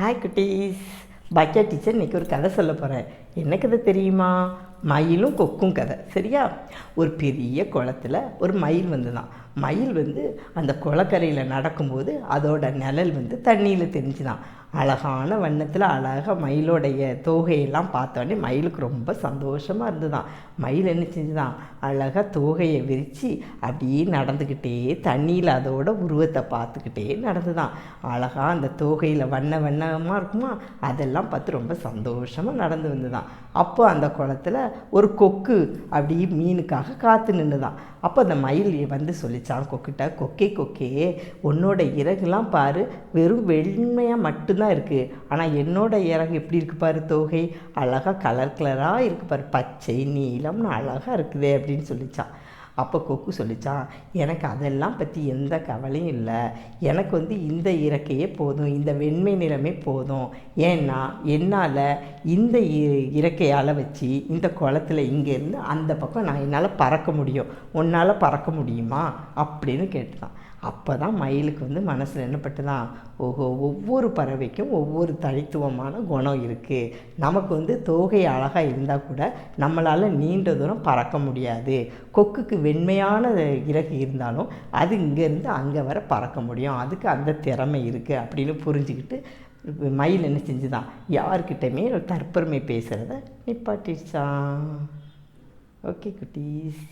Hi குட்டீஸ் பாக்கியா teacher இன்னைக்கு ஒரு கதை சொல்ல போகிறேன் என்ன கதை தெரியுமா? மயிலும் கொக்கும் கதை. சரியா? ஒரு பெரிய குளத்துல ஒரு மயில் வந்துதான். மயில் வந்து அந்த குளக்கரையில் நடக்கும்போது அதோட நிழல் வந்து தண்ணியில் தெரிஞ்சுதான். அழகான வண்ணத்தில் அழகாக மயிலோடைய தோகையெல்லாம் பார்த்தோன்னே மயிலுக்கு ரொம்ப சந்தோஷமாக இருந்துதான் மயில் என்ன செஞ்சுதான் அழகாக தோகையை விரித்து அப்படியே நடந்துக்கிட்டே தண்ணியில் அதோட உருவத்தை பார்த்துக்கிட்டே நடந்துதான் அழகாக அந்த தோகையில் வண்ண வண்ணமாக இருக்குமா? அதெல்லாம் பார்த்து ரொம்ப சந்தோஷமாக நடந்து வந்துதான் அப்போ அந்த குளத்துல ஒரு கொக்கு அப்படியே மீனுக்காக காத்து நின்றுதான் அப்போ அந்த மயில் வந்து சொல்லிச்சான் கொக்கிட்ட கொக்கே கொக்கே உன்னோட இறகுலாம் பாரு வெறும் வெண்மையாக மட்டும்தான் இருக்குது ஆனால் என்னோடய இறகு எப்படி இருக்கு பாரு தோகை? அழகாக கலர் கலராக இருக்குது பாரு. பச்சை நீளம்னு அழகாக இருக்குதே அப்படின்னு சொல்லிச்சான். அப்போ கொக்கு சொல்லிச்சான் எனக்கு அதெல்லாம் பற்றி எந்த கவலையும் இல்லை. எனக்கு வந்து இந்த இறக்கையே போதும் இந்த வெண்மை நிறமே போதும். ஏன்னா என்னால் இந்த இ- இறக்கையால் வச்சு இந்த குளத்துல இங்கேருந்து அந்த பக்கம் நான் என்னால் பறக்க முடியும். உன்னால் பறக்க முடியுமா? அப்படின்னு கேட்டுதான். அப்போ தான் மயிலுக்கு வந்து மனசில் என்னப்பட்டுதான் ஓஹோ ஒவ்வொரு பறவைக்கும் ஒவ்வொரு தனித்துவமான குணம் இருக்குது நமக்கு வந்து தோகை அழகாக இருந்தால் கூட நம்மளால் நீண்ட தூரம் பறக்க முடியாது. கொக்குக்கு வெண்மையான இறகு இருந்தாலும் அது இங்கேருந்து அங்கே வர பறக்க முடியும். அதுக்கு அந்த திறமை இருக்குது அப்படின்னு புரிஞ்சுக்கிட்டு மயில் என்ன செஞ்சுதான்? யார்கிட்டயுமே தற்பெருமை பேசுகிறத நிப்பாட்டிடுச்சான் ஓகே குட்டீஸ்.